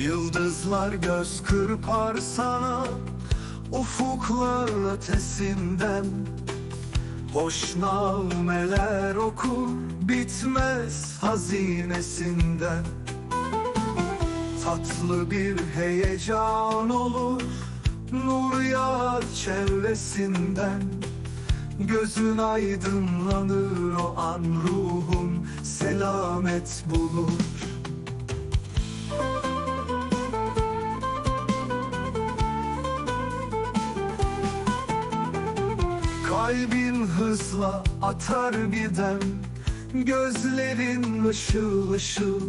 Yıldızlar göz kırpar sana Ufuklar ötesinden. Hoş nameler okur Bitmez hazinesinden. Tatlı bir heyecan olur Nur yağar çevresinden. Gözün aydınlanır o an ruhun Selamet bulur Kalbin hızla atar birden Gözlerin ışıl ışıl.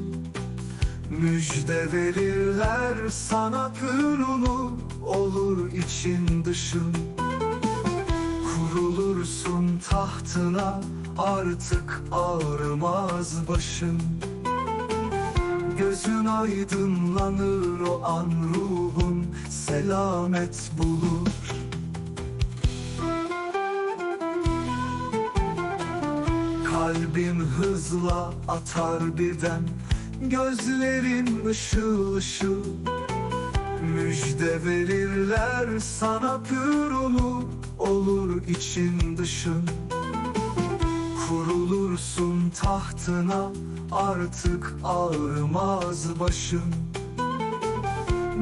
Müjde verirler sana pürunu Olur için dışın. Kurulursun tahtına Artık ağrımaz başın. Gözün aydınlanır o an ruhun Selamet bulur Kalbin hızla atar birden Gözlerin ışıl ışıl. Müjde verirler sana pür olur Olur için dışın. Kurulursun tahtına Artık ağrımaz başın.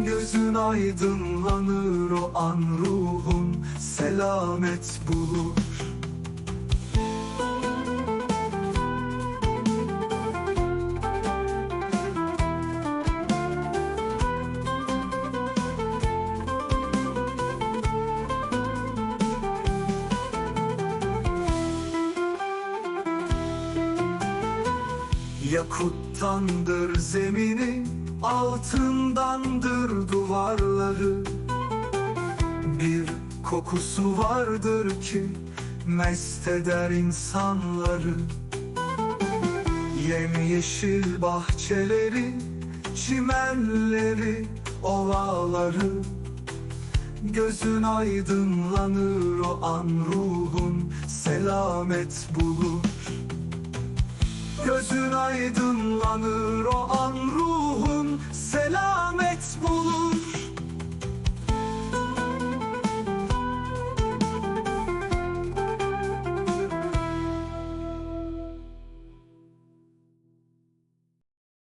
Gözün aydınlanır o an ruhun Selamet bulur Yakuttandır zemini Altındandır duvarları. Bir kokusu vardır ki Mest eder insanları. Yemyeşil bahçeleri Çimenleri Ovaları. Gözün aydınlanır o an ruhun Selamet bulur Gözün aydınlanır o an ruhun selamet bulur